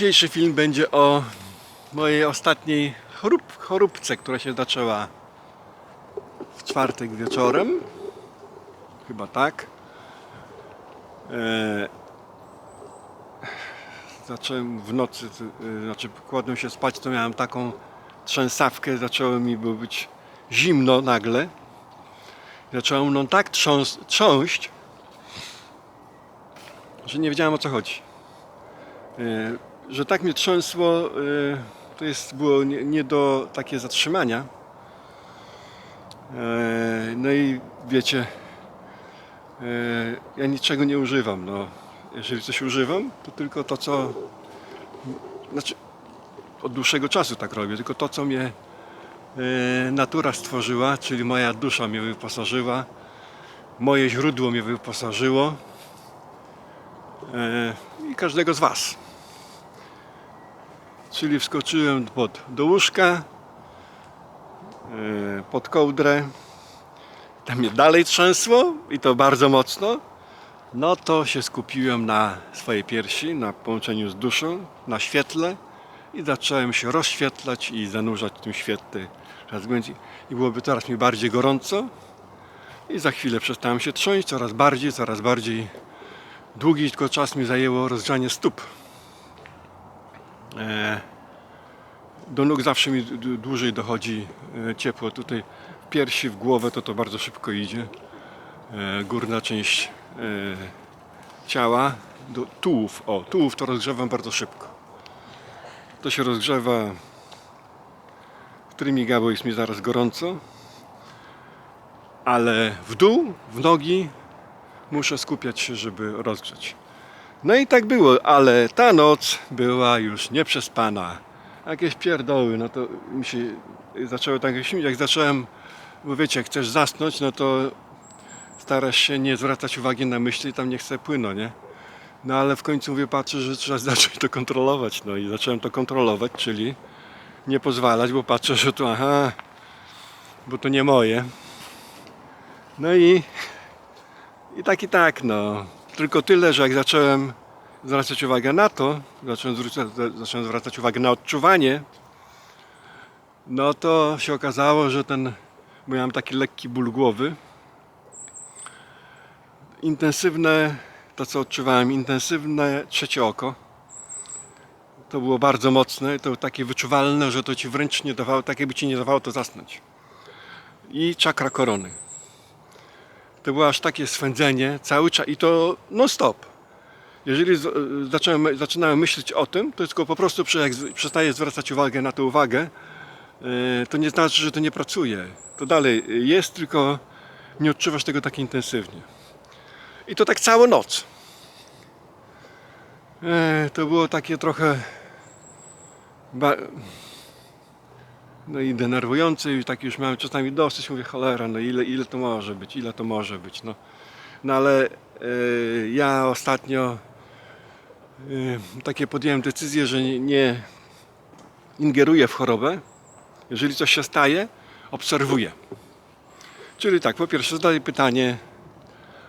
Dzisiejszy film będzie o mojej ostatniej chorób, choróbce, która się zaczęła w czwartek wieczorem. Chyba tak. E, zacząłem w nocy, e, znaczy kładłem się spać, to miałem taką trzęsawkę, zaczęło mi być zimno nagle. Zaczęło mną tak trząs, trząść, że nie wiedziałem o co chodzi. E, że tak mnie trzęsło, e, to jest, było nie, nie do takie zatrzymania. E, No i wiecie, e, ja niczego nie używam. No. Jeżeli coś używam, to tylko to, co. Znaczy, od dłuższego czasu tak robię, tylko to, co mnie e, natura stworzyła, czyli moja dusza mnie wyposażyła, moje źródło mnie wyposażyło i każdego z Was. Czyli wskoczyłem pod, do łóżka, e, pod kołdrę, tam mnie dalej trzęsło i to bardzo mocno. No to się skupiłem na swojej piersi, na połączeniu z duszą, na świetle i zacząłem się rozświetlać i zanurzać w tym świetle. I byłoby coraz mi bardziej gorąco i za chwilę przestałem się trząść coraz bardziej, coraz bardziej. Długi tylko czas mi zajęło rozgrzanie stóp. E, do nóg zawsze mi dłużej dochodzi e, ciepło. Tutaj w piersi, w głowę to to bardzo szybko idzie. E, Górna część ciała, do tułów. O, tułów to rozgrzewam bardzo szybko. To się rozgrzewa w trymiga, bo jest mi zaraz gorąco. Ale w dół, w nogi muszę skupiać się, żeby rozgrzeć. No i tak było, ale ta noc była już nieprzespana. Jakieś pierdoły, no to mi się zaczęło tak śmiać. Jak zacząłem, bo wiecie, jak chcesz zasnąć, no to starasz się nie zwracać uwagi na myśli, tam nie chce płyną, nie? No ale w końcu mówię, patrzę, że trzeba zacząć to kontrolować. No i zacząłem to kontrolować, czyli nie pozwalać, bo patrzę, że tu aha, bo to nie moje. No i i tak i tak, no. Tylko tyle, że jak zacząłem zwracać uwagę na to, zacząłem zwracać, zacząłem zwracać uwagę na odczuwanie, no to się okazało, że ten, bo miałem taki lekki ból głowy, intensywne, to co odczuwałem, intensywne trzecie oko, to było bardzo mocne, to takie wyczuwalne, że to ci wręcz nie dawało, tak jakby ci nie dawało to zasnąć. I czakra korony. To było aż takie swędzenie cały czas i to non stop. Jeżeli z- zacząłem, zaczynałem myśleć o tym, to tylko po prostu przestaję zwracać uwagę na tę uwagę, e, to nie znaczy, że to nie pracuje. To dalej jest, tylko nie odczuwasz tego tak intensywnie. I to tak całą noc. E, To było takie trochę no i denerwujące i tak już miałem czasami dosyć, mówię cholera, no ile, ile to może być, ile to może być, no. No ale e, ja ostatnio e, takie podjąłem decyzję, że nie, nie ingeruję w chorobę. Jeżeli coś się staje, obserwuję. Czyli tak, po pierwsze zadaję pytanie,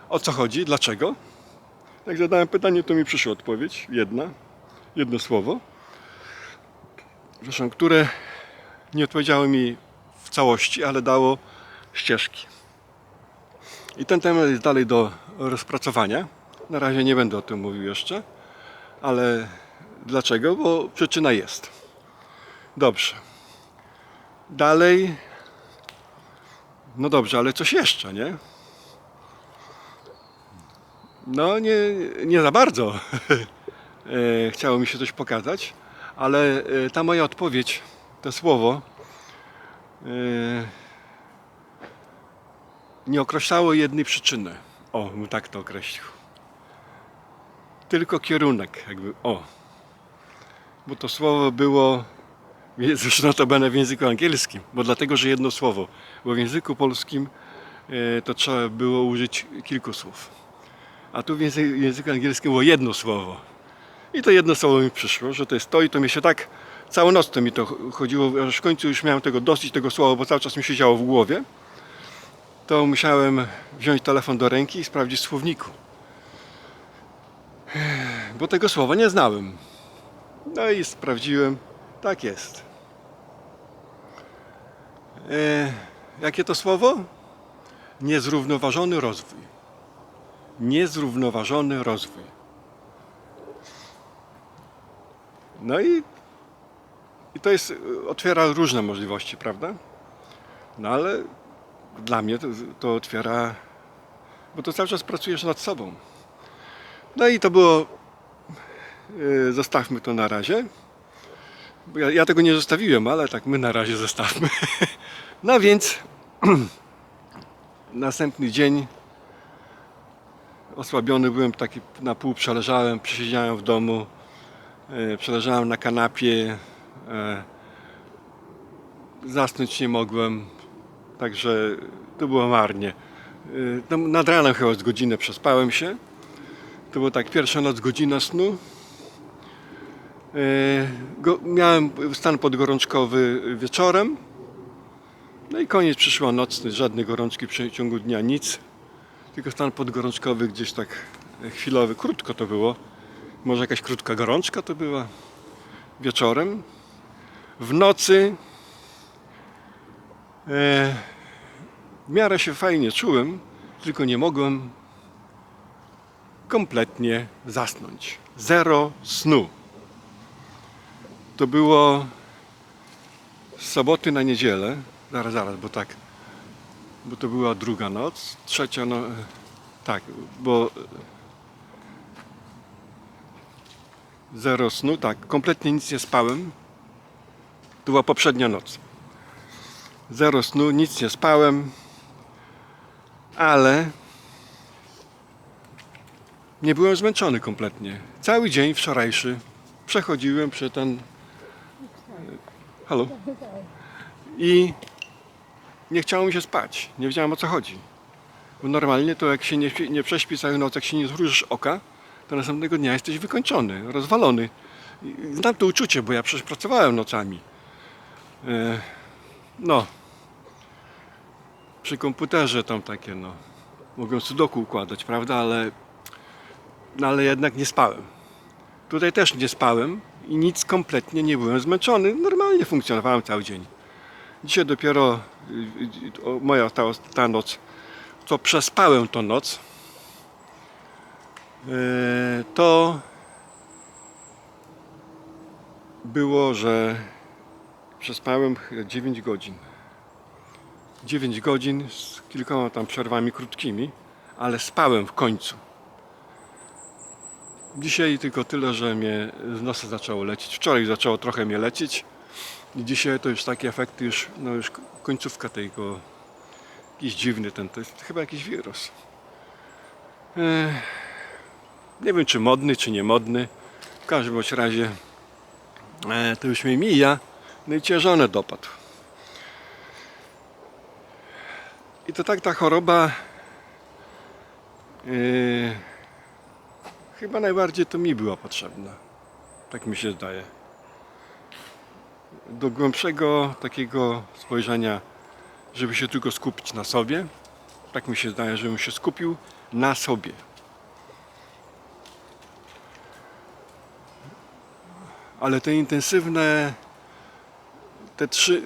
o co chodzi, dlaczego. Jak zadałem pytanie, to mi przyszła odpowiedź, jedna, jedno słowo. Zresztą, które nie odpowiedziało mi w całości, ale dało ścieżki. I ten temat jest dalej do rozpracowania. Na razie nie będę o tym mówił jeszcze, ale dlaczego? Bo przyczyna jest. Dobrze. Dalej. No dobrze, ale coś jeszcze, nie? No nie, nie za bardzo. E, Chciało mi się coś pokazać, ale e, ta moja odpowiedź, to słowo, e, nie określało jednej przyczyny. O, bym tak to określił. Tylko kierunek, jakby, o. Bo to słowo było, zresztą notabene w języku angielskim, bo dlatego, że jedno słowo, bo w języku polskim e, to trzeba było użyć kilku słów. A tu w języku angielskim było jedno słowo. I to jedno słowo mi przyszło, że to jest to i to mi się tak, całą noc to mi to chodziło, aż w końcu już miałem tego dosyć, tego słowa, bo cały czas mi siedziało w głowie. To musiałem wziąć telefon do ręki i sprawdzić w słowniku. Bo tego słowa nie znałem. No i sprawdziłem, tak jest. E, jakie to słowo? Niezrównoważony rozwój. Niezrównoważony rozwój. No i, i to jest, otwiera różne możliwości, prawda? No ale dla mnie to, to otwiera, bo to cały czas pracujesz nad sobą. No i to było, e, zostawmy to na razie. Ja, ja tego nie zostawiłem, ale tak my na razie zostawmy. No więc następny dzień osłabiony byłem, taki na pół przeleżałem, przesiedziałem w domu, e, przeleżałem na kanapie, zasnąć nie mogłem, także to było marnie. E, nad ranem chyba z godzinę przespałem się. To było tak pierwsza noc godzina snu. E, Go, miałem stan podgorączkowy wieczorem. No i koniec przyszła nocny, żadnej gorączki w przeciągu dnia, nic. Tylko stan podgorączkowy gdzieś tak e, chwilowy, krótko to było. Może jakaś krótka gorączka to była wieczorem. W nocy e, w miarę się fajnie czułem, tylko nie mogłem kompletnie zasnąć. Zero snu. To było z soboty na niedzielę. Zaraz, zaraz, bo tak. Bo to była druga noc. Trzecia no. Tak, bo. Zero snu, tak. Kompletnie nic nie spałem. Była poprzednia noc. Zero snu, nic nie spałem. Ale nie byłem zmęczony kompletnie. Cały dzień wczorajszy przechodziłem przez ten. Halo? I nie chciało mi się spać. Nie wiedziałem o co chodzi. Bo normalnie to jak się nie, nie prześpi całą noc, jak się nie zmrużysz oka, to następnego dnia jesteś wykończony, rozwalony. Znam to uczucie, bo ja przecież pracowałem nocami. E, no. Przy komputerze tam takie, no. Mogłem sudoku układać, prawda? Ale, no ale jednak nie spałem. Tutaj też nie spałem i nic kompletnie nie byłem zmęczony. Normalnie funkcjonowałem cały dzień. Dzisiaj dopiero y, y, moja ta, ta noc, co przespałem tą noc, yy, to było, że przespałem chyba 9 godzin. 9 godzin z kilkoma tam przerwami krótkimi, ale spałem w końcu. Dzisiaj tylko tyle, że mnie z nosa zaczęło lecieć. Wczoraj zaczęło trochę mnie lecieć. I dzisiaj to już takie efekty, już, no już końcówka tego. Jakiś dziwny ten, to jest chyba jakiś wirus. Nie wiem czy modny, czy nie modny. W każdym bądź razie e, to już mi mija. No i cię żonę dopadł. I to tak ta choroba yy, chyba najbardziej to mi była potrzebna. Tak mi się zdaje. Do głębszego takiego spojrzenia, żeby się tylko skupić na sobie. Tak mi się zdaje, żebym się skupił na sobie. Ale te intensywne, te trzy,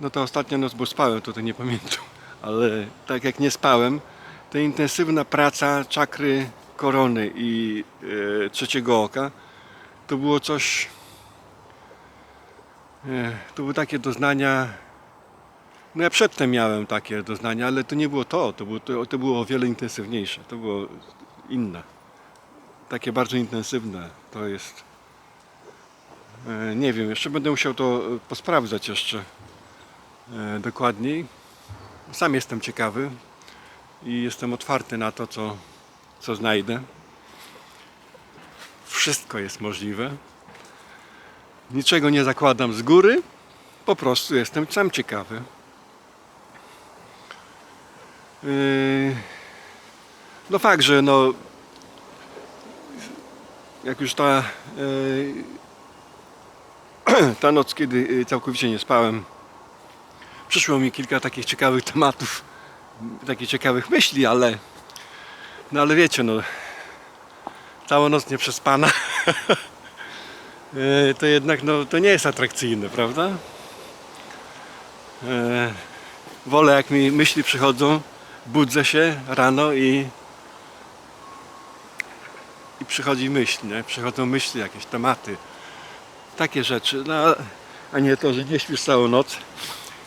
no ta ostatnia noc, bo spałem, to, nie pamiętam, ale tak jak nie spałem, to intensywna praca czakry korony i e, trzeciego oka, to było coś, e, to były takie doznania, no ja przedtem miałem takie doznania, ale to nie było to, to było, to, to było o wiele intensywniejsze, to było inne, takie bardzo intensywne, to jest, nie wiem, jeszcze będę musiał to e, posprawdzać jeszcze e, dokładniej. Sam jestem ciekawy i jestem otwarty na to, co, co znajdę. Wszystko jest możliwe. Niczego nie zakładam z góry, po prostu jestem sam ciekawy. No fakt, że no jak już ta ta noc, kiedy yy, całkowicie nie spałem, przyszło mi kilka takich ciekawych tematów, takich ciekawych myśli, ale no ale wiecie, no cała noc nie przespana. e, to jednak no, to nie jest atrakcyjne, prawda? E, wolę jak mi myśli przychodzą, budzę się rano i i przychodzi myśl, nie? Przychodzą myśli, jakieś tematy, takie rzeczy, no, a nie to, że nie śpisz całą noc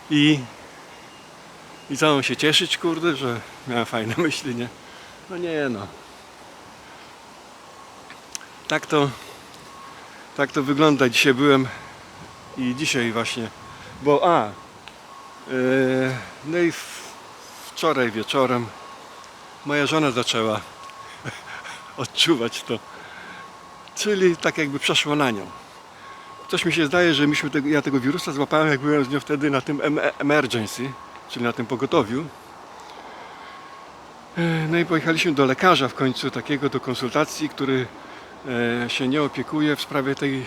i i mam się cieszyć, kurde, że miałem fajne myśli, nie? No nie no. Tak to tak to wygląda. Dzisiaj byłem i dzisiaj właśnie, bo a yy, no i wczoraj wieczorem moja żona zaczęła odczuwać to. Czyli tak jakby przeszło na nią. Coś mi się zdaje, że myśmy tego, ja tego wirusa złapałem, jak byłem z nią wtedy na tym em- emergency, czyli na tym pogotowiu. E, No i pojechaliśmy do lekarza w końcu, takiego do konsultacji, który e, się nie opiekuje w sprawie tej,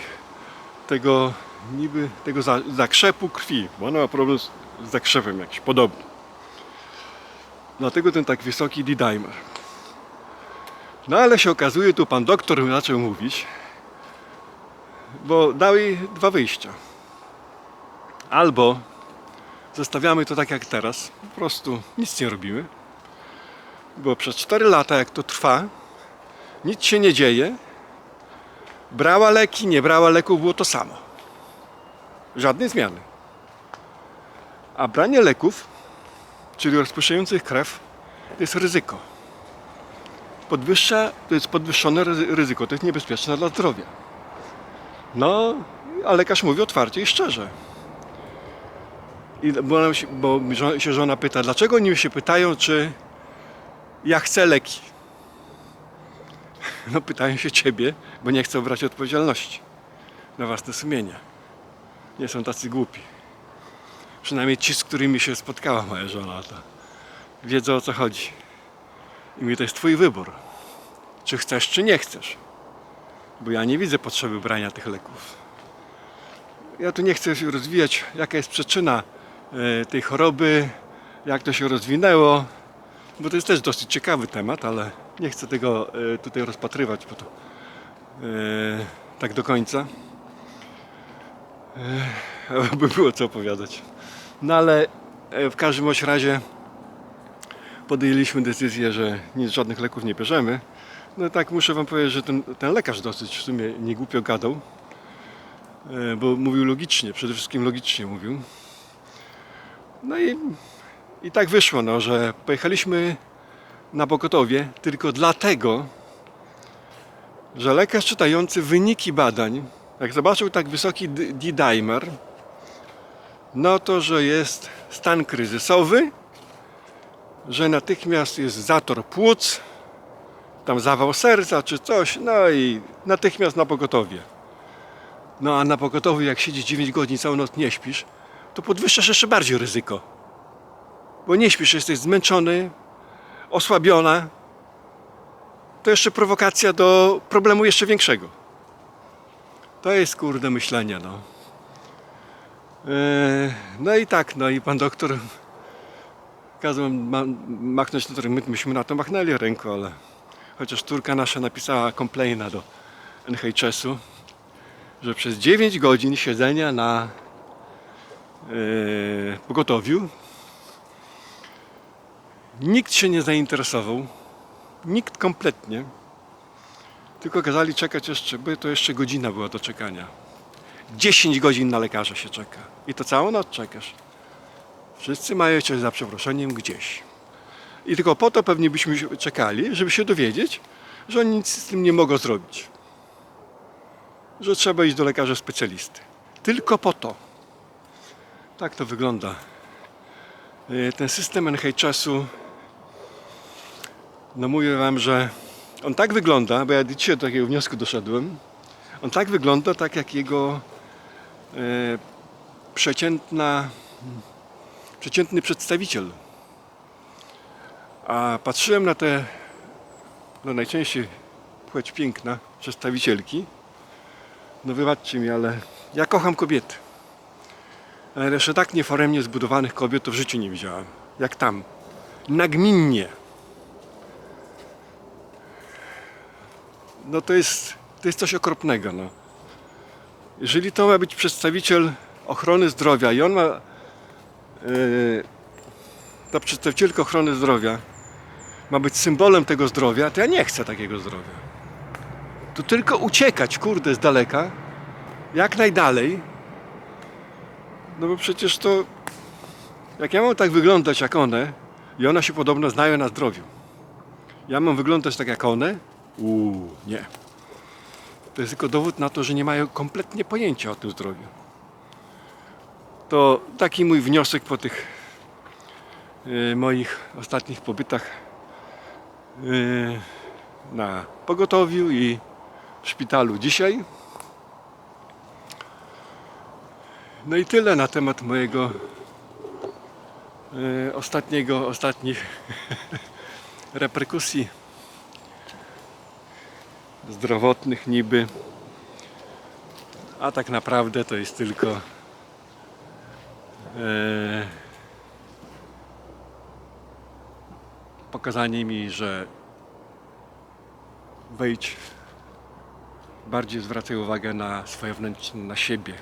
tego niby tego za, zakrzepu krwi, bo ona ma problem z zakrzepem jakiś podobny. Dlatego ten tak wysoki D-dimer. No ale się okazuje, tu pan doktor zaczął mówić, bo dał jej dwa wyjścia. Albo zostawiamy to tak jak teraz, po prostu nic nie robimy, bo przez 4 lata jak to trwa, nic się nie dzieje, brała leki, nie brała leków, było to samo. Żadnej zmiany. A branie leków, czyli rozpuszczających krew, to jest ryzyko podwyższa, to jest podwyższone ryzy- ryzyko, to jest niebezpieczne dla zdrowia. No, a lekarz mówi otwarcie i szczerze. I bo, się- bo mi się żona pyta, dlaczego oni się pytają, czy ja chcę leki? No pytają się ciebie, bo nie chcą brać odpowiedzialności na własne sumienie. Nie są tacy głupi. Przynajmniej ci, z którymi się spotkała moja żona, to wiedzą o co chodzi. I mówię, to jest twój wybór. Czy chcesz, czy nie chcesz. Bo ja nie widzę potrzeby brania tych leków. Ja tu nie chcę się rozwijać, jaka jest przyczyna e, tej choroby, jak to się rozwinęło, bo to jest też dosyć ciekawy temat, ale nie chcę tego e, tutaj rozpatrywać, bo to e, tak do końca. By było co opowiadać. No ale w każdym razie podjęliśmy decyzję, że nic, żadnych leków nie bierzemy. No tak muszę wam powiedzieć, że ten, ten lekarz dosyć w sumie nie głupio gadał, e, bo mówił logicznie, przede wszystkim logicznie mówił. No i, i tak wyszło, no, że pojechaliśmy na pogotowie tylko dlatego, że lekarz czytający wyniki badań, jak zobaczył tak wysoki D-dimer, no to, że jest stan kryzysowy, że natychmiast jest zator płuc, tam zawał serca czy coś, no i natychmiast na pogotowie. No a na pogotowiu jak siedzisz 9 godzin, całą noc nie śpisz, to podwyższasz jeszcze bardziej ryzyko. Bo nie śpisz, jesteś zmęczony, osłabiona. To jeszcze prowokacja do problemu jeszcze większego. To jest kurde myślenie, no. Eee, No i tak, no i pan doktor kazał ma, machnąć, no to my, myśmy na to machnęli ręką, ale chociaż Turka nasza napisała complaina do NHS-u, że przez 9 godzin siedzenia na yy, pogotowiu nikt się nie zainteresował, nikt kompletnie, tylko kazali czekać jeszcze, bo to jeszcze godzina była do czekania. 10 godzin na lekarza się czeka i to całą noc czekasz. Wszyscy mają cię za przeproszeniem gdzieś. I tylko po to pewnie byśmy czekali, żeby się dowiedzieć, że oni nic z tym nie mogą zrobić. Że trzeba iść do lekarza specjalisty. Tylko po to. Tak to wygląda. E, Ten system NHS-u, no mówię wam, że on tak wygląda, bo ja dzisiaj do takiego wniosku doszedłem, on tak wygląda, tak jak jego e, przeciętna przeciętny przedstawiciel. A patrzyłem na te, no najczęściej płeć piękna, przedstawicielki. No wybaczcie mi, ale ja kocham kobiety. Ale jeszcze tak nieforemnie zbudowanych kobiet to w życiu nie widziałem. Jak tam. Nagminnie. No to jest, to jest coś okropnego, no. jeżeli to ma być przedstawiciel ochrony zdrowia i on ma yy, ta przedstawicielka ochrony zdrowia ma być symbolem tego zdrowia, to ja nie chcę takiego zdrowia. Tu tylko uciekać, kurde, z daleka, jak najdalej. No bo przecież to, jak ja mam tak wyglądać jak one, i one się podobno znają na zdrowiu. Ja mam wyglądać tak jak one? Uuu, nie. To jest tylko dowód na to, że nie mają kompletnie pojęcia o tym zdrowiu. To taki mój wniosek po tych y, moich ostatnich pobytach na pogotowiu i w szpitalu dzisiaj. No i tyle na temat mojego y, ostatniego, ostatnich reperkusji zdrowotnych niby. A tak naprawdę to jest tylko pokazanie mi, że wejdź bardziej zwracaj uwagę na swoje wnętrze, na siebie.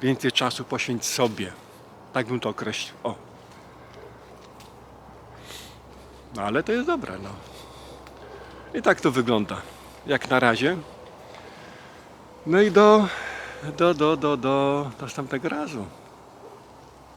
Więcej czasu poświęć sobie. Tak bym to określił. O. No ale to jest dobre, no. I tak to wygląda. Jak na razie. No i do, do, do, do, do następnego razu.